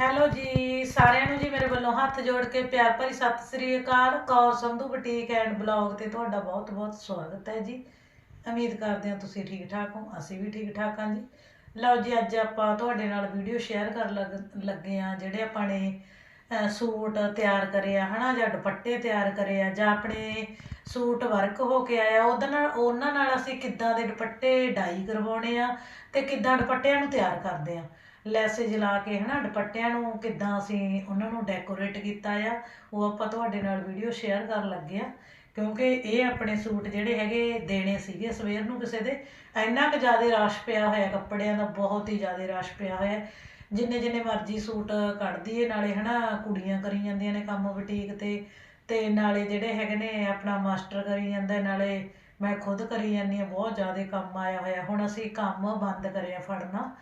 Hello ਜੀ, ਸਾਰਿਆਂ ਨੂੰ ਜੀ ਮੇਰੇ ਵੱਲੋਂ ਹੱਥ ਜੋੜ ਕੇ ਪਿਆਰ ਭਰੀ Sat Sri Akal. Kaur Sandhu boutique and blog ਤੇ ਤੁਹਾਡਾ ਬਹੁਤ ਬਹੁਤ ਸਵਾਗਤ ਹੈ ਜੀ। ਉਮੀਦ ਕਰਦੇ ਹਾਂ ਤੁਸੀਂ ਠੀਕ ਠਾਕ ਹੋ, ਅਸੀਂ ਵੀ ਠੀਕ ਠਾਕ ਹਾਂ ਜੀ। ਲਓ ਜੀ, ਅੱਜ ਆਪਾਂ ਤੁਹਾਡੇ ਨਾਲ ਵੀਡੀਓ ਸ਼ੇਅਰ ਕਰਨ ਲੱਗ- ਲੱਗੇ ਆ ਜਿਹੜੇ ਆਪਾਂ ਨੇ ਸੂਟ ਤਿਆਰ ਕਰੇ ਆ, ਹਨਾ, ਜਾਂ ਦੁਪੱਟੇ ਤਿਆਰ ਕਰੇ ਆ, ਜਾਂ ਆਪਣੇ ਸੂਟ ਵਰਕ ਹੋ ਕੇ ਆਇਆ ਉਹਦੇ ਨਾਲ ਉਹਨਾਂ ਨਾਲ ਅਸੀਂ ਕਿੱਦਾਂ ਦੇ ਦੁਪੱਟੇ ਡਾਈ ਕਰਵਾਉਣੇ ਆ ਤੇ ਕਿੱਦਾਂ ਦੁਪੱਟਿਆਂ ਨੂੰ ਤਿਆਰ ਕਰਦੇ ਆ। ਲੈਸੇਜ ਲਾ ਕੇ ਹਨਾ, ਦੁਪੱਟਿਆਂ ਨੂੰ ਕਿੱਦਾਂ ਅਸੀਂ ਉਹਨਾਂ ਨੂੰ ਡੈਕੋਰੇਟ ਕੀਤਾ ਆ, ਉਹ ਆਪਾਂ ਤੁਹਾਡੇ ਨਾਲ ਵੀਡੀਓ ਸ਼ੇਅਰ ਕਰਨ ਲੱਗੇ ਆ। ਕਿਉਂਕਿ ਇਹ ਆਪਣੇ ਸੂਟ ਜਿਹੜੇ ਹੈਗੇ, ਦੇਣੇ ਸੀਗੇ ਸਵੇਰ ਨੂੰ ਕਿਸੇ ਦੇ। ਇੰਨਾ ਕੁ ਜ਼ਿਆਦਾ ਰਸ਼ ਪਿਆ ਹੋਇਆ ਕੱਪੜਿਆਂ ਦਾ, ਬਹੁਤ ਹੀ ਜ਼ਿਆਦਾ ਰਸ਼ ਪਿਆ ਹੋਇਆ। ਜਿੰਨੇ ਜਿੰਨੇ ਮਰਜ਼ੀ ਸੂਟ ਕੱਢਦੀ ਏ, ਨਾਲੇ ਹਨਾ, ਕੁੜੀਆਂ ਕਰੀ ਜਾਂਦੀਆਂ ਨੇ ਕੰਮ ਬੁਟੀਕ ਤੇ। ਤੇ ਨਾਲੇ ਜਿਹੜੇ ਹੈਗੇ ਨੇ, ਆਪਣਾ ਮਾਸਟਰ ਕਰੀ ਜਾਂਦਾ, ਨਾਲੇ ਮੈਂ ਖੁਦ ਕਰੀ ਜਾਂਦੀ ਹਾਂ ਬਹੁਤ ਜ਼ਿਆਦਾ ਕੰਮ ਆਇਆ ਹੋਇਆ। ਹੁਣ ਅਸੀਂ ਕੰਮ ਬੰਦ ਕਰਿਆ ਫੜਨਾ।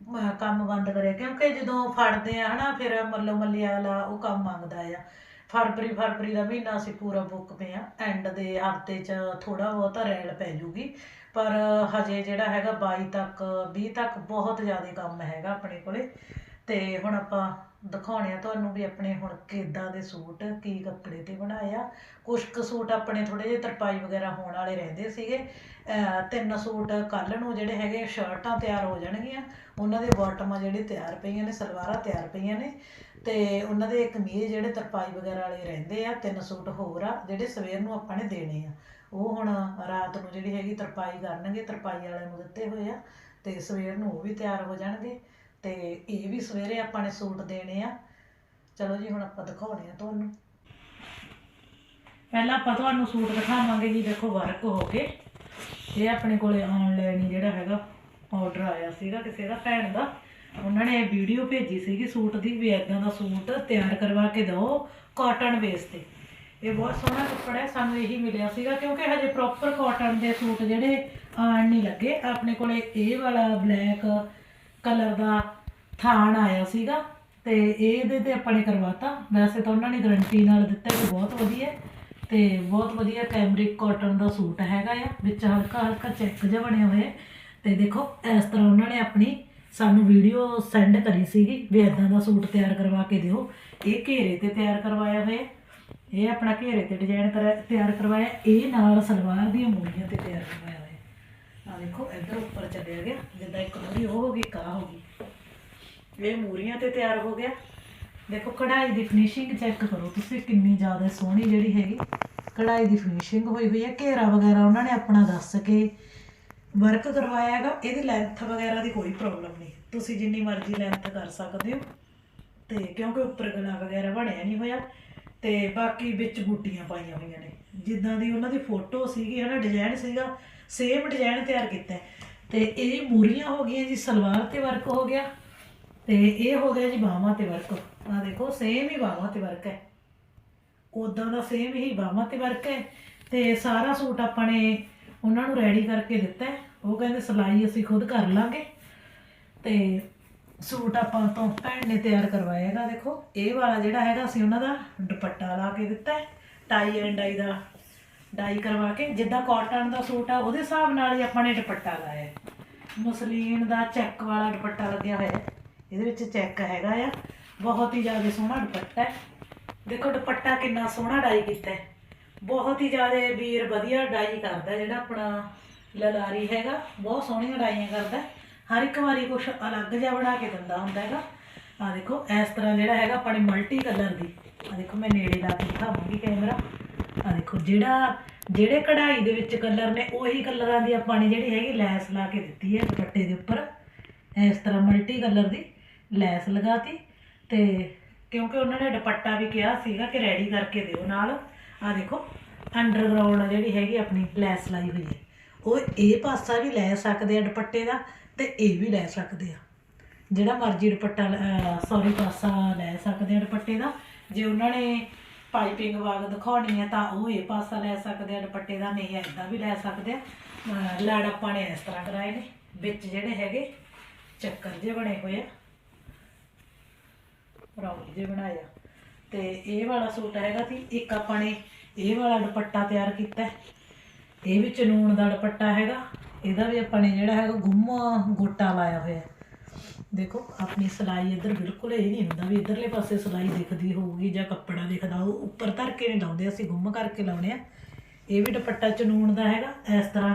ਅਹ ਕੰਮ ਬੰਦ ਕਰਿਆ, ਕਿਉਂਕਿ ਜਦੋਂ ਫੜਦੇ ਆ ਹਨਾ, ਫਿਰ ਮੱਲੋ ਮੱਲੀ ਵਾਲਾ ਉਹ ਕੰਮ ਮੰਗਦਾ ਆ। ਫਰਵਰੀ ਫਰਵਰੀ ਦਾ ਮਹੀਨਾ ਅਸੀਂ ਪੂਰਾ ਬੁੱਕ ਪਏ ਆ ਐਂਡ ਦੇ ਹਫ਼ਤੇ 'ਚ ਥੋੜਾ ਬਹੁਤਾ ਰੈਲ ਪੈ ਜੂਗੀ। ਪਰ ਹਜੇ ਜਿਹੜਾ ਹੈਗਾ 22 ਤੱਕ 20 ਤੱਕ ਬਹੁਤ ਜ਼ਿਆਦਾ ਕੰਮ ਹੈਗਾ ਆਪਣੇ ਕੋਲੇ। ਤੇ ਹੁਣ ਆਪਾਂ ਦਿਖਾਉਣੇ ਆ ਤੁਹਾਨੂੰ ਵੀ ਆਪਣੇ ਹੁਣ ਕਿੱਦਾਂ ਦੇ ਸੂਟ, ਕੀ ਕੱਪੜੇ ਤੇ ਬਣਾਏ ਆ। ਕੁਛ ਕੁ ਸੂਟ ਆਪਣੇ ਥੋੜੇ ਜਿਹੇ ਤਰਪਾਈ ਵਗੈਰਾ ਹੋਣ ਵਾਲੇ ਰਹਿੰਦੇ ਸੀਗੇ। ਤਿੰਨ ਸੂਟ ਕੱਲ ਨੂੰ ਜਿਹੜੇ ਹੈਗੇ ਸ਼ਰਟਾਂ ਤਿਆਰ ਹੋ ਜਾਣਗੀਆਂ। ਉਹਨਾਂ ਦੇ ਬਾਟਮਾਂ ਜਿਹੜੇ ਤਿਆਰ ਪਈਆਂ ਨੇ, ਸਲਵਾਰਾਂ ਤਿਆਰ ਪਈਆਂ ਨੇ। ਤੇ ਉਹਨਾਂ ਦੇ ਕਮੀਜ਼ ਜਿਹੜੇ ਤਰਪਾਈ ਵਗੈਰਾ ਵਾਲੇ ਰਹਿੰਦੇ ਆ, ਤਿੰਨ ਸੂਟ ਹੋਰ ਆ ਜਿਹੜੇ ਸਵੇਰ ਨੂੰ ਆਪਾਂ ਨੇ ਦੇਣੇ ਆ। ਉਹ ਹੁਣ ਰਾਤ ਨੂੰ ਜਿਹੜੀ ਹੈਗੀ ਤਰਪਾਈ ਕਰਨਗੇ, ਤਰਪਾਈ ਵਾਲਿਆਂ ਨੂੰ ਦਿੱਤੇ ਹੋਏ ਆ। ਤੇ ਸਵੇਰ ਨੂੰ ਉਹ ਵੀ ਤਿਆਰ ਹੋ ਜਾਣਗੇ। ਤੇ ਇਹ ਵੀ ਸਵੇਰੇ ਆਪਾਂ ਨੇ ਸੂਟ ਦੇਣੇ ਆ। ਚਲੋ ਜੀ, ਹੁਣ ਆਪਾਂ ਦਿਖਾਉਣੇ ਆ ਤੁਹਾਨੂੰ। ਪਹਿਲਾਂ ਆਪਾਂ ਤੁਹਾਨੂੰ ਸੂਟ ਦਿਖਾਵਾਂਗੇ ਜੀ, ਦੇਖੋ ਵਰਕ ਹੋ ਕੇ। ਇਹ ਆਪਣੇ ਕੋਲੇ ਆਨਲਾਈਨ ਜਿਹੜਾ ਹੈਗਾ ਆਰਡਰ ਆਇਆ ਸੀਗਾ ਕਿਸੇ ਦਾ, ਭੈਣ ਦਾ। ਉਹਨਾਂ ਨੇ ਵੀਡੀਓ ਭੇਜੀ ਸੀਗੀ ਸੂਟ ਦੀ ਵੀ ਇਦਾਂ ਦਾ ਸੂਟ ਤਿਆਰ ਕਰਵਾ ਕੇ ਦਿਓ ਕਾਟਨ ਬੇਸ ਤੇ। ਇਹ ਬਹੁਤ ਸੋਹਣਾ ਕੱਪੜਾ ਹੈ, ਸਾਨੂੰ ਇਹੀ ਮਿਲਿਆ ਸੀਗਾ, ਕਿਉਂਕਿ ਹਜੇ ਪ੍ਰੋਪਰ ਕਾਟਨ ਦੇ ਸੂਟ ਜਿਹੜੇ ਆਣ ਨਹੀਂ ਲੱਗੇ। ਆਪਣੇ ਕੋਲੇ ਇਹ ਵਾਲਾ ਬਲੈਕ ਕਲਰ ਦਾ ਥਾਣ ਆਇਆ ਸੀਗਾ ਤੇ ਇਹਦੇ ਤੇ ਆਪਾਂ ਨੇ ਕਰਵਾਤਾ। ਵੈਸੇ ਤਾਂ ਉਹਨਾਂ ਨੇ ਗਰੰਟੀ ਨਾਲ ਦਿੱਤਾ ਕਿ ਬਹੁਤ ਵਧੀਆ ਹੈ ਤੇ ਬਹੁਤ ਵਧੀਆ ਕੈਮਰਿਕ ਕਾਟਨ ਦਾ ਸੂਟ ਹੈਗਾ ਆ, ਵਿੱਚ ਹਲਕਾ ਹਲਕਾ ਚੈੱਕ ਜਿਹਾ ਬਣਿਆ ਹੋਇਆ ਹੈ। ਤੇ ਦੇਖੋ, ਇਸ ਤਰ੍ਹਾਂ ਉਹਨਾਂ ਨੇ ਆਪਣੀ ਸਾਨੂੰ ਵੀਡੀਓ ਸੈਂਡ ਕਰੀ ਸੀਗੀ ਵੀ ਇਦਾਂ ਦਾ ਸੂਟ ਤਿਆਰ ਕਰਵਾ ਕੇ ਦਿਓ। ਇਹ ਘੇਰੇ ਤੇ ਤਿਆਰ ਕਰਵਾਇਆ ਹੋਇਆ ਇਹ ਆਪਣਾ ਘੇਰੇ ਤੇ ਡਿਜ਼ਾਈਨ ਤਿਆਰ ਕਰਵਾਇਆ ਇਹ ਨਾਲ ਸਲਵਾਰ ਦੀਆਂ ਮੂਲੀਆਂ ਤੇ ਤਿਆਰ ਕਰਵਾਇਆ ਹੋਇਆ ਆ ਦੇਖੋ, ਇੱਧਰ ਉੱਪਰ ਚੱਲਿਆ ਗਿਆ। ਜਿੱਦਾਂ ਇੱਕ ਮੂਰੀ ਉਹ ਹੋ ਗਈ ਕਾ ਹੋ ਗਈ। ਇਹ ਮੂਰੀਆਂ ਤੇ ਤਿਆਰ ਹੋ ਗਿਆ। ਦੇਖੋ ਕਢਾਈ ਦੀ ਫਿਨਿਸ਼ਿੰਗ ਚੈੱਕ ਕਰੋ ਤੁਸੀਂ, ਕਿੰਨੀ ਜ਼ਿਆਦਾ ਸੋਹਣੀ ਜਿਹੜੀ ਹੈਗੀ। ਕਢਾਈ ਦੀ ਫਿਨਿਸ਼ਿੰਗ ਹੋਈ ਹੋਈ ਹੈ ਘੇਰਾ ਵਗੈਰਾ ਉਹਨਾਂ ਨੇ ਆਪਣਾ ਦੱਸ ਕੇ ਵਰਕ ਕਰਵਾਇਆ ਹੈਗਾ। ਇਹਦੀ ਲੈਂਥ ਵਗੈਰਾ ਦੀ ਕੋਈ ਪ੍ਰੋਬਲਮ ਨਹੀਂ। ਤੁਸੀਂ ਜਿੰਨੀ ਮਰਜ਼ੀ ਲੈਂਥ ਕਰ ਸਕਦੇ ਹੋ। ਤੇ ਕਿਉਂਕਿ ਉੱਪਰ ਗਲਾ ਵਗੈਰਾ ਬਣਿਆ ਨਹੀਂ ਹੋਇਆ, ਤੇ ਬਾਕੀ ਵਿੱਚ ਬੂਟੀਆਂ ਪਾਈਆਂ ਹੋਈਆਂ ਨੇ। ਜਿੱਦਾਂ ਦੀ ਉਹਨਾਂ ਦੀ ਫੋਟੋ ਸੀਗੀ, ਹਨਾ ਡਿਜ਼ਾਈਨ ਸੀਗਾ ਸੇਮ ਡਿਜ਼ਾਈਨ ਤਿਆਰ ਕੀਤਾ। ਹੈ। ਤੇ ਇਹ ਮੂਰੀਆਂ ਹੋ ਗਈਆਂ ਜੀ, ਸਲਵਾਰ ਤੇ ਵਰਕ ਹੋ ਗਿਆ। ਤੇ ਇਹ ਹੋ ਗਿਆ ਜੀ ਬਾਹਾਂ ਤੇ ਵਰਕ। ਆ ਦੇਖੋ ਸੇਮ ਹੀ ਬਾਹਾਂ ਤੇ ਵਰਕ ਹੈ। ਉਦਾਂ ਦਾ ਸੇਮ ਹੀ ਬਾਹਾਂ ਤੇ ਵਰਕ ਹੈ ਤੇ ਸਾਰਾ ਸੂਟ ਆਪਾਂ ਨੇ ਉਹਨਾਂ ਨੂੰ ਰੈਡੀ ਕਰਕੇ ਦਿੱਤਾ ਹੈ। ਉਹ ਕਹਿੰਦੇ ਸਿਲਾਈ ਅਸੀਂ ਖੁਦ ਕਰ ਲਾਂਗੇ। ਤੇ ਸੂਟ ਆਪਾਂ ਤੋਂ ਭੈਣ ਨੇ ਤਿਆਰ ਕਰਵਾਇਆ ਇਹਦਾ ਦੇਖੋ। ਇਹ ਵਾਲਾ ਜਿਹੜਾ ਹੈਗਾ ਅਸੀਂ ਉਹਨਾਂ ਦਾ ਦੁਪੱਟਾ ਲਾ ਕੇ ਦਿੱਤਾ ਹੈ। ਟਾਈ ਐਂਡ ਡਾਈ ਦਾ ਡਾਈ ਕਰਵਾ ਕੇ। ਜਿੱਦਾਂ ਕਾਟਨ ਦਾ ਸੂਟ ਆ, ਉਹਦੇ ਹਿਸਾਬ ਨਾਲ ਹੀ ਆਪਾਂ ਨੇ ਦੁਪੱਟਾ ਲਾਇਆ ਹੈ। ਮਸਲੀਨ ਦਾ ਚੈੱਕ ਵਾਲਾ ਦੁਪੱਟਾ ਲੱਗਿਆ ਹੋਇਆ ਇਹਦੇ ਵਿੱਚ ਚੈੱਕ ਹੈਗਾ ਆ। ਬਹੁਤ ਹੀ ਜ਼ਿਆਦਾ ਸੋਹਣਾ ਦੁਪੱਟਾ ਹੈ। ਦੇਖੋ ਦੁਪੱਟਾ ਕਿੰਨਾ ਸੋਹਣਾ ਡਾਈ ਕੀਤਾ ਹੈ। ਬਹੁਤ ਹੀ ਜ਼ਿਆਦਾ ਵੀਰ ਵਧੀਆ ਡਾਈ ਕਰਦਾ ਜਿਹੜਾ ਆਪਣਾ ਲਲਾਰੀ ਹੈਗਾ। ਬਹੁਤ ਸੋਹਣੀਆਂ ਡਾਈਆਂ ਕਰਦਾ ਹਰ ਇੱਕ ਵਾਰੀ ਕੁਝ ਅਲੱਗ ਜਿਹਾ ਬਣਾ ਕੇ ਦਿੰਦਾ ਹੁੰਦਾ ਹੈਗਾ। ਆ ਦੇਖੋ, ਇਸ ਤਰ੍ਹਾਂ ਜਿਹੜਾ ਹੈਗਾ ਆਪਣੇ ਮਲਟੀ ਕਲਰ ਦੀ। ਆ ਦੇਖੋ, ਮੈਂ ਨੇੜੇ ਲਾ ਕੇ ਦਿਖਾਵਾਂਗੀ ਕੈਮਰਾ ਆ ਦੇਖੋ, ਜਿਹੜਾ, ਜਿਹੜੇ ਕਢਾਈ ਦੇ ਵਿੱਚ ਕਲਰ ਨੇ, ਉਹੀ ਕਲਰਾਂ ਦੀ ਆਪਾਂ ਨੇ ਜਿਹੜੀ ਹੈਗੀ ਲੈਸ ਲਾ ਕੇ ਦਿੱਤੀ ਹੈ ਦੁਪੱਟੇ ਦੇ ਉੱਪਰ। ਇਸ ਤਰ੍ਹਾਂ ਮਲਟੀ ਕਲਰ ਦੀ। ਲੈਸ ਲਗਾਤੀ ਤੇ ਕਿਉਂਕਿ ਉਹਨਾਂ ਨੇ ਦੁਪੱਟਾ ਵੀ ਕਿਹਾ ਸੀਗਾ ਕਿ ਰੈਡੀ ਕਰਕੇ ਦਿਓ ਨਾਲ। ਆ ਦੇਖੋ ਅੰਡਰਗਰਾਉਂਡ ਜਿਹੜੀ ਹੈਗੀ ਆਪਣੀ ਲੈਸ ਲਾਈ ਹੋਈ ਹੈ। ਉਹ ਇਹ ਪਾਸਾ ਵੀ ਲੈ ਸਕਦੇ ਆ ਦੁਪੱਟੇ ਦਾ ਤੇ ਇਹ ਵੀ ਲੈ ਸਕਦੇ ਆ। ਜਿਹੜਾ ਮਰਜ਼ੀ ਦੁਪੱਟਾ ਸੌਰੀ ਪਾਸਾ ਲੈ ਸਕਦੇ ਆ ਦੁਪੱਟੇ ਦਾ। ਜੇ ਉਹਨਾਂ ਨੇ ਪਾਈਪਿੰਗ ਵਾਗ ਦਿਖਾਉਣੀ ਹੈ ਤਾਂ ਉਹ ਇਹ ਪਾਸਾ ਲੈ ਸਕਦੇ ਆ ਦੁਪੱਟੇ ਦਾ, ਨਹੀਂ ਐਦਾਂ ਵੀ ਲੈ ਸਕਦੇ ਆ। ਅਹ, ਲੜ ਆਪਾਂ ਨੇ ਇਸ ਤਰ੍ਹਾਂ ਕਰਾਏ ਨੇ। ਵਿੱਚ ਜਿਹੜੇ ਹੈਗੇ, ਚੱਕਰ ਜਿਹੇ ਬਣੇ ਹੋਏ ਆ। ਰੌਲੀ ਜਿਹੇ ਬਣਾਇਆ। ਆ ਤੇ ਇਹ ਵਾਲਾ ਸੂਟ ਹੈਗਾ ਸੀ, ਇੱਕ ਆਪਾਂ ਨੇ ਇਹ ਵਾਲਾ ਦੁਪੱਟਾ ਤਿਆਰ ਕੀਤਾ। ਇਹ ਵਿੱਚ ਨੂਣ ਦਾ ਦੁਪੱਟਾ ਹੈਗਾ, ਇਹਦਾ ਵੀ ਆਪਾਂ ਨੇ ਜਿਹੜਾ ਹੈਗਾ ਗੁੰਮ ਗੋਟਾ ਲਾਇਆ ਹੋਇਆ। ਦੇਖੋ, ਆਪਣੀ ਸਿਲਾਈ ਇੱਧਰ ਬਿਲਕੁਲ ਇਹ ਨਹੀਂ ਹੁੰਦਾ ਵੀ ਇੱਧਰਲੇ ਪਾਸੇ ਸਿਲਾਈ ਦਿਖਦੀ ਹੋਊਗੀ ਜਾਂ ਕੱਪੜਾ ਦਿਖਦਾ ਉਹ ਉੱਪਰ ਧਰ ਕੇ ਨਹੀਂ ਲਾਉਂਦੇ, ਅਸੀਂ ਗੁੰਮ ਕਰਕੇ ਲਾਉਣੇ ਆ। ਇਹ ਵੀ ਦੁਪੱਟਾ ਚਨੂਨ ਦਾ ਹੈਗਾ, ਇਸ ਤਰ੍ਹਾਂ।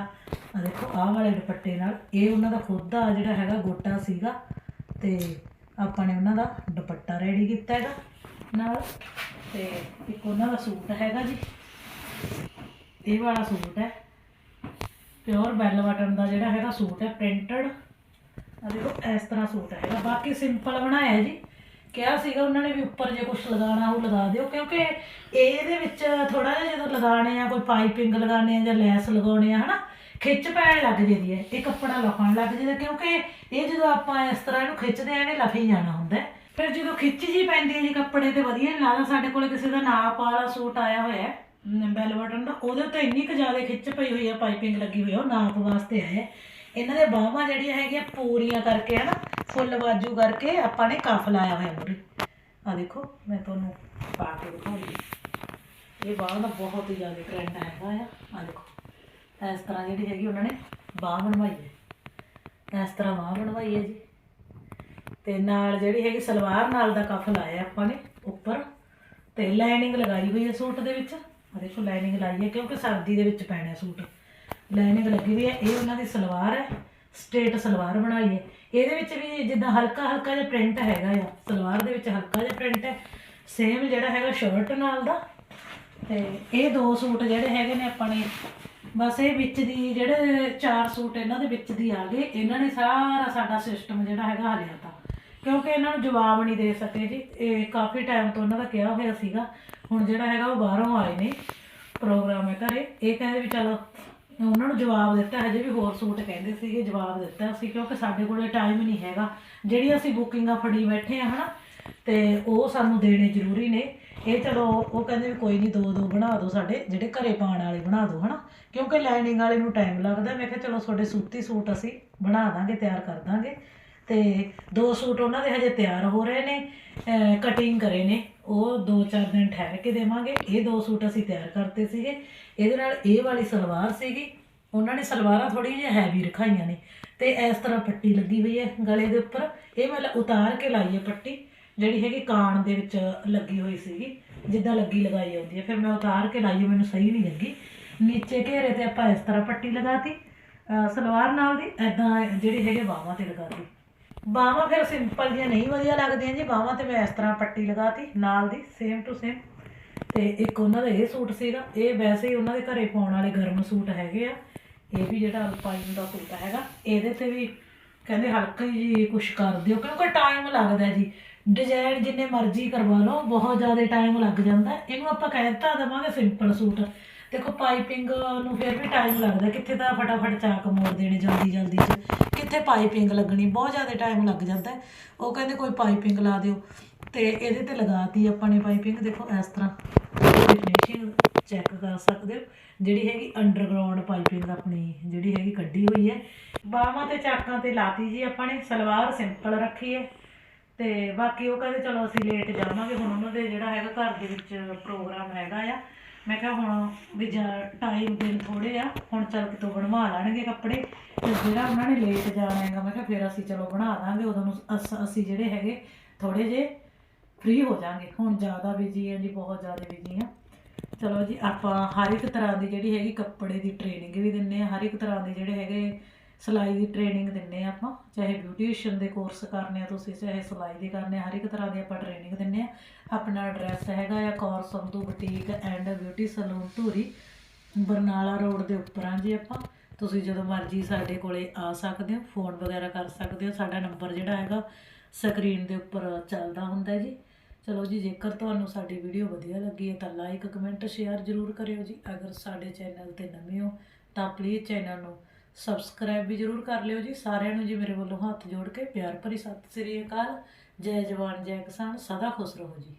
ਆ ਦੇਖੋ, ਆਹ ਵਾਲੇ ਦੁਪੱਟੇ ਨਾਲ, ਇਹ ਉਹਨਾਂ ਦਾ ਖੁਦ ਦਾ ਜਿਹੜਾ ਹੈਗਾ ਗੋਟਾ ਸੀਗਾ, ਤੇ ਆਪਾਂ ਨੇ ਉਹਨਾਂ ਦਾ ਦੁਪੱਟਾ ਰੈਡੀ ਕੀਤਾ ਹੈਗਾ ਨਾਲ ਤੇ ਇੱਕ ਉਹਨਾਂ ਦਾ ਸੂਟ ਹੈਗਾ ਜੀ। ਇਹ ਵਾਲਾ ਸੂਟ ਹੈ। ਪਿਓਰ ਬੈਲ ਬਟਨ ਦਾ ਜਿਹੜਾ ਹੈਗਾ ਸੂਟ ਹੈ ਪ੍ਰਿੰਟਡ ਆ ਦੇਖੋ, ਇਸ ਤਰ੍ਹਾਂ ਸੂਟ ਹੈਗਾ। ਬਾਕੀ ਸਿੰਪਲ ਬਣਾਇਆ ਜੀ। ਕਿਹਾ ਸੀਗਾ ਉਹਨਾਂ ਨੇ ਵੀ ਉੱਪਰ ਜੇ ਕੁਝ ਲਗਾਉਣਾ ਉਹ ਲਗਾ ਦਿਓ, ਕਿਉਂਕਿ ਇਹਦੇ ਵਿੱਚ ਥੋੜਾ ਜਿਹਾ ਜਦੋਂ ਲਗਾਉਣੇ ਆ, ਕੋਈ ਪਾਈਪਿੰਗ ਲਗਾਉਣੇ ਆ ਜਾਂ ਲੈਸ ਲਗਾਉਣੇ ਆ, ਹਨਾ? ਖਿੱਚ ਪੈਣ ਲੱਗ ਜਾਂਦੀ ਹੈ ਇਹ ਕੱਪੜਾ ਲਫਣ ਲੱਗ ਜਾਂਦਾ ਕਿਉਂਕਿ ਇਹ ਜਦੋਂ ਆਪਾਂ ਇਸ ਤਰ੍ਹਾਂ ਇਹਨੂੰ ਖਿੱਚਦੇ ਆ ਇਹਨੇ ਲਫੀ ਜਾਣਾ ਹੁੰਦਾ ਹੈ। ਫਿਰ ਜਦੋਂ ਖਿੱਚ ਜੀ ਪੈਂਦੀ ਹੈ ਜੀ ਕੱਪੜੇ ਤੇ ਵਧੀਆ ਨਹੀਂ ਲੱਗਦਾ ਸਾਡੇ ਕੋਲ ਕਿਸੇ ਦਾ ਨਾਪ ਵਾਲਾ ਸੂਟ ਆਇਆ ਹੋਇਆ ਹੈ ਬੈਲ ਬਟਨ ਦਾ, ਉਹਦੇ ਉੱਤੇ ਇੰਨੀ ਕੁ ਜ਼ਿਆਦਾ ਖਿੱਚ ਪਈ ਹੋਈ ਆ ਪਾਈਪਿੰਗ ਲੱਗੀ ਹੋਈ ਆ ਉਹ ਨਾਪ ਵਾਸਤੇ ਆਇਆ ਹੈ। ਇਹਨਾਂ ਦੇ ਬਾਹਾਂ ਜਿਹੜੀਆਂ ਹੈਗੀਆਂ ਪੂਰੀਆਂ ਕਰਕੇ ਹੈ ਨਾ ਫੁੱਲ ਬਾਜੂ ਕਰਕੇ ਆਪਾਂ ਨੇ ਕਫ ਲਾਇਆ ਹੋਇਆ ਮੂਰੇ ਆ ਦੇਖੋ, ਮੈਂ ਤੁਹਾਨੂੰ ਪਾ ਕੇ ਦਿਖਾਉਂਦੀ ਇਹ ਬਾਹਾਂ ਦਾ ਬਹੁਤ ਹੀ ਜ਼ਿਆਦਾ ਟ੍ਰੈਂਡ ਹੈਗਾ ਆ ਆ ਦੇਖੋ ਇਸ ਤਰ੍ਹਾਂ ਜਿਹੜੀ ਹੈਗੀ ਉਹਨਾਂ ਨੇ ਬਾਹ ਬਣਵਾਈ ਹੈ। ਇਸ ਤਰ੍ਹਾਂ ਬਾਹ ਬਣਵਾਈ ਹੈ ਜੀ। ਤੇ ਨਾਲ ਜਿਹੜੀ ਹੈਗੀ ਸਲਵਾਰ ਨਾਲ ਦਾ ਕਫ ਲਾਇਆ ਆਪਾਂ ਨੇ ਉੱਪਰ। ਤੇ ਲਾਈਨਿੰਗ ਲਗਾਈ ਹੋਈ ਹੈ ਸੂਟ ਦੇ ਵਿੱਚ। ਆ ਦੇਖੋ ਲਾਈਨਿੰਗ ਲਾਈ ਹੈ ਕਿਉਂਕਿ ਸਰਦੀ ਦੇ ਵਿੱਚ ਪੈਣਾ ਸੂਟ। ਲਾਈਨਿੰਗ ਲੱਗੀ ਹੋਈ ਹੈ, ਇਹ ਉਹਨਾਂ ਦੀ ਸਲਵਾਰ ਹੈ। ਸਟ੍ਰੇਟ ਸਲਵਾਰ ਬਣਾਈ ਹੈ। ਇਹਦੇ ਵਿੱਚ ਵੀ ਜਿੱਦਾਂ ਹਲਕਾ ਹਲਕਾ ਜਿਹਾ ਪ੍ਰਿੰਟ ਹੈਗਾ ਆ। ਸਲਵਾਰ ਦੇ ਵਿੱਚ ਹਲਕਾ ਜਿਹਾ ਪ੍ਰਿੰਟ ਹੈ। ਸੇਮ ਜਿਹੜਾ ਹੈਗਾ ਸ਼ਰਟ ਨਾਲ ਦਾ। ਤੇ ਇਹ ਦੋ ਸੂਟ ਜਿਹੜੇ ਹੈਗੇ ਨੇ ਆਪਾਂ ਨੇ ਬਸ ਇਹ ਵਿੱਚ ਦੀ ਜਿਹੜੇ ਚਾਰ ਸੂਟ ਇਹਨਾਂ ਦੇ ਵਿੱਚ ਦੀ ਆ ਗਏ, ਇਹਨਾਂ ਨੇ ਸਾਰਾ ਸਾਡਾ ਸਿਸਟਮ ਜਿਹੜਾ ਹੈਗਾ ਹਲਿਆ ਤਾ। ਕਿਉਂਕਿ ਇਹਨਾਂ ਨੂੰ ਜਵਾਬ ਨਹੀਂ ਦੇ ਸਕੇ ਜੀ। ਇਹ ਕਾਫੀ ਟਾਈਮ ਤੋਂ ਇਹਨਾਂ ਦਾ ਕਿਹਾ ਹੋਇਆ ਸੀਗਾ, ਹੁਣ ਜਿਹੜਾ ਹੈਗਾ ਉਹ ਬਾਹਰੋਂ ਆਏ ਨੇ ਪ੍ਰੋਗਰਾਮ ਹੈ ਘਰੇ। ਇਹ ਕਹਿੰਦੇ ਵੀ ਚਲੋ, ਉਹਨਾਂ ਨੂੰ ਜਵਾਬ ਦਿੱਤਾ, ਹਜੇ ਵੀ ਹੋਰ ਸੂਟ ਕਹਿੰਦੇ ਸੀਗੇ ਜਵਾਬ ਦਿੱਤਾ ਸੀ, ਕਿਉਂਕਿ ਸਾਡੇ ਕੋਲੇ ਟਾਈਮ ਨਹੀਂ ਹੈਗਾ। ਜਿਹੜੀ ਅਸੀਂ ਬੁਕਿੰਗਾਂ ਫੜੀ ਬੈਠੇ ਆ ਹਨਾ, ਤੇ ਉਹ ਸਾਨੂੰ ਦੇਣੇ ਜ਼ਰੂਰੀ ਨੇ। ਇਹ ਚਲੋ, ਉਹ ਕਹਿੰਦੇ ਵੀ ਕੋਈ ਨਹੀਂ ਦੋ ਦੋ ਬਣਾ ਦਿਓ ਸਾਡੇ, ਜਿਹੜੇ ਘਰੇ ਪਾਉਣ ਵਾਲੇ ਬਣਾ ਦਿਓ ਹਨਾ? ਕਿਉਂਕਿ ਲਾਈਨਿੰਗ ਵਾਲੇ ਨੂੰ ਟਾਈਮ ਲੱਗਦਾ, ਮੈਂ ਕਿਹਾ ਚਲੋ ਤੁਹਾਡੇ ਸੂਤੀ ਸੂਟ ਅਸੀਂ ਬਣਾ ਦਾਂਗੇ, ਤਿਆਰ ਕਰ ਦਾਂਗੇ। ਤੇ ਦੋ ਸੂਟ ਉਹਨਾਂ ਦੇ ਹਜੇ ਤਿਆਰ ਹੋ ਰਹੇ ਨੇ ਕਟਿੰਗ ਕਰੇ ਨੇ। ਉਹ ਦੋ ਚਾਰ ਦਿਨ ਠਹਿਰ ਕੇ ਦੇਵਾਂਗੇ। ਇਹ ਦੋ ਸੂਟ ਅਸੀਂ ਤਿਆਰ ਕਰਤੇ ਸੀਗੇ। ਇਹਦੇ ਨਾਲ ਇਹ ਵਾਲੀ ਸਲਵਾਰ ਸੀਗੀ। ਉਹਨਾਂ ਨੇ ਸਲਵਾਰਾਂ ਥੋੜੀ ਜਿਹੀ ਹੈਵੀ ਰਖਾਈਆਂ ਨੇ। ਤੇ ਇਸ ਤਰ੍ਹਾਂ ਪੱਟੀ ਲੱਗੀ ਹੋਈ ਹੈ ਗਲੇ ਦੇ ਉੱਪਰ। ਇਹ ਮੈਂ ਉਤਾਰ ਕੇ ਲਾਈ ਹੈ ਪੱਟੀ। ਜਿਹੜੀ ਹੈਗੀ ਕਾਨ ਦੇ ਵਿੱਚ ਲੱਗੀ ਹੋਈ ਸੀਗੀ, ਜਿੱਦਾਂ ਲੱਗੀ ਲਗਾਈ ਆਉਂਦੀ ਹੈ। ਫਿਰ ਮੈਂ ਉਤਾਰ ਕੇ ਲਾਈ ਮੈਨੂੰ ਸਹੀ ਨਹੀਂ ਲੱਗੀ। ਨੀਚੇ ਘੇਰੇ ਤੇ ਆਪਾਂ ਇਸ ਤਰ੍ਹਾਂ ਪੱਟੀ ਲਗਾਤੀ, ਅਹ ਸਲਵਾਰ ਨਾਲ ਦੀ ਐਦਾਂ ਜਿਹੜੀ ਹੈਗੇ ਬਾਹਾਂ ਤੇ ਲਗਾਤੀ। ਬਾਹਾਂ ਫਿਰ ਸਿੰਪਲ ਜਿਹੀਆਂ ਨਹੀਂ ਵਧੀਆ ਲੱਗਦੀਆਂ ਜੀ, ਬਾਹਾਂ ਤੇ ਮੈਂ ਇਸ ਤਰ੍ਹਾਂ ਪੱਟੀ ਲਗਾਤੀ, ਨਾਲ ਦੀ ਸੇਮ ਟੂ ਸੇਮ ਤੇ ਇੱਕ ਉਹਨਾਂ ਦਾ ਇਹ ਸੂਟ ਸੀਗਾ, ਇਹ ਵੈਸੇ ਹੀ ਉਹਨਾਂ ਦੇ ਘਰੇ ਪਾਉਣ ਵਾਲੇ ਗਰਮ ਸੂਟ ਹੈਗੇ ਆ। ਇਹ ਵੀ ਜਿਹੜਾ ਅਲਪਾਈਨ ਦਾ ਸੂਟ ਹੈਗਾ, ਇਹਦੇ ਤੇ ਵੀ ਕਹਿੰਦੇ ਹਲਕਾ ਹੀ ਜੀ ਕੁਛ ਕਰ ਦਿਓ, ਕਿਉਂਕਿ ਟਾਈਮ ਲੱਗਦਾ ਜੀ। ਡਿਜ਼ਾਈਨ ਜਿੰਨੇ ਮਰਜ਼ੀ ਕਰਵਾ ਲਓ, ਬਹੁਤ ਜ਼ਿਆਦਾ ਟਾਈਮ ਲੱਗ ਜਾਂਦਾ। ਇਹਨੂੰ ਆਪਾਂ ਕਹਿ ਦਿੱਤਾ ਦੇਵਾਂਗੇ ਸਿੰਪਲ ਸੂਟ ਦੇਖੋ ਪਾਈਪਿੰਗ ਨੂੰ ਫਿਰ ਵੀ ਟਾਈਮ ਲੱਗਦਾ, ਕਿੱਥੇ ਤਾਂ ਫਟਾਫਟ ਚਾਕ ਮੋੜ ਦੇਣੇ ਜਲਦੀ ਜਲਦੀ ਚ। ਕਿੱਥੇ ਪਾਈਪਿੰਗ ਲੱਗਣੀ, ਬਹੁਤ ਜ਼ਿਆਦਾ ਟਾਈਮ ਲੱਗ ਜਾਂਦਾ। ਉਹ ਕਹਿੰਦੇ ਕੋਈ ਪਾਈਪਿੰਗ ਲਾ ਦਿਓ। ਤੇ ਇਹਦੇ ਤੇ ਲਗਾਤੀ ਆਪਾਂ ਨੇ ਪਾਈਪਿੰਗ ਦੇਖੋ ਇਸ ਤਰ੍ਹਾਂ। ਫਿਨਿਸ਼ਿੰਗ ਚੈੱਕ ਕਰ ਸਕਦੇ ਹੋ। ਜਿਹੜੀ ਹੈਗੀ ਅੰਡਰਗਰਾਉਂਡ ਪਾਈਪਿੰਗ ਆਪਣੀ, ਜਿਹੜੀ ਹੈਗੀ ਕੱਢੀ ਹੋਈ ਹੈ। ਬਾਹਾਂ ਤੇ ਚਾਕਾਂ ਤੇ ਲਾਤੀ ਜੀ ਆਪਾਂ ਨੇ, ਸਲਵਾਰ ਸਿੰਪਲ ਰੱਖੀ ਹੈ। ਤੇ ਬਾਕੀ ਉਹ ਕਹਿੰਦੇ ਚਲੋ ਅਸੀਂ ਲੇਟ ਜਾਵਾਂਗੇ, ਹੁਣ ਉਹਨਾਂ ਦੇ ਜਿਹੜਾ ਹੈਗਾ ਘਰ ਦੇ ਵਿੱਚ ਪ੍ਰੋਗਰਾਮ ਹੈਗਾ ਆ। ਮੈਂ ਕਿਹਾ ਹੁਣ ਵੀ ਟਾਈਮ ਦਿਨ ਥੋੜੇ ਆ, ਹੁਣ ਚੱਲ ਕਿਤੋਂ ਬਣਵਾ ਲੈਣਗੇ ਕੱਪੜੇ। ਤੇ ਜਿਹੜਾ ਉਹਨਾਂ ਨੇ ਲੇਟ ਜਾਣਾ ਹੈਗਾ, ਮੈਂ ਕਿਹਾ ਫਿਰ ਅਸੀਂ ਚਲੋ ਬਣਾ ਦਾਂਗੇ, ਉਦੋਂ ਨੂੰ ਅਸ- ਅਸੀਂ ਜਿਹੜੇ ਹੈਗੇ ਥੋੜੇ ਜੇ ਫ੍ਰੀ ਹੋ ਜਾਾਂਗੇ। ਹੁਣ ਜ਼ਿਆਦਾ ਬਿਜ਼ੀ ਆ ਜੀ, ਬਹੁਤ ਜ਼ਿਆਦਾ ਬਿਜ਼ੀ ਹਾਂ ਚਲੋ ਜੀ, ਆਪਾਂ ਹਰ ਇੱਕ ਤਰ੍ਹਾਂ ਦੀ ਜਿਹੜੀ ਹੈਗੀ ਕੱਪੜੇ ਦੀ ਟ੍ਰੇਨਿੰਗ ਵੀ ਦਿੰਨੇ ਆ, ਹਰ ਇੱਕ ਤਰ੍ਹਾਂ ਦੇ ਜਿਹੜੇ ਹੈਗੇ ਸਿਲਾਈ ਦੀ ਟ੍ਰੇਨਿੰਗ ਦਿੰਨੇ ਆ ਆਪਾਂ, ਚਾਹੇ ਬਿਊਟੀਸ਼ੀਅਨ ਦੇ ਕੋਰਸ ਕਰਨੇ ਆ ਤੁਸੀਂ, ਚਾਹੇ ਸਿਲਾਈ ਦੇ ਕਰਨੇ ਹਰ ਇੱਕ ਤਰ੍ਹਾਂ ਦੀ ਆਪਾਂ ਟ੍ਰੇਨਿੰਗ ਦਿੰਨੇ ਆ। ਆਪਣਾ ਐਡਰੈਸ ਹੈਗਾ ਆ Kaur Sandhu boutique and beauty salon Dhuri, Barnala road ਦੇ ਉੱਪਰ ਆ ਜੀ ਆਪਾਂ। ਤੁਸੀਂ ਜਦੋਂ ਮਰਜ਼ੀ ਸਾਡੇ ਕੋਲੇ ਆ ਸਕਦੇ ਹੋ ਫੋਨ ਵਗੈਰਾ ਕਰ ਸਕਦੇ ਹੋ, ਸਾਡਾ ਨੰਬਰ ਜਿਹੜਾ ਹੈਗਾ ਸਕਰੀਨ ਦੇ ਉੱਪਰ ਚੱਲਦਾ ਹੁੰਦਾ ਜੀ। ਚਲੋ ਜੀ, ਜੇਕਰ ਤੁਹਾਨੂੰ ਸਾਡੀ ਵੀਡੀਓ ਵਧੀਆ ਲੱਗੀ ਹੈ ਤਾਂ ਲਾਈਕ ਕਮੈਂਟ ਸ਼ੇਅਰ ਜ਼ਰੂਰ ਕਰਿਓ ਜੀ। ਅਗਰ ਸਾਡੇ ਚੈਨਲ ਤੇ ਨਵੇਂ ਹੋ, ਤਾਂ ਪਲੀਜ਼ ਚੈਨਲ ਨੂੰ ਸਬਸਕ੍ਰਾਈਬ ਵੀ ਜ਼ਰੂਰ ਕਰ ਲਿਓ ਜੀ। ਸਾਰਿਆਂ ਨੂੰ ਜੀ ਮੇਰੇ ਵੱਲੋਂ ਹੱਥ ਜੋੜ ਕੇ ਪਿਆਰ ਭਰੀ ਸਤਿ ਸ੍ਰੀ ਅਕਾਲ। ਜੈ ਜਵਾਨ, ਜੈ ਕਿਸਾਨ, ਸਦਾ ਖੁਸ਼ ਰਹੋ ਜੀ।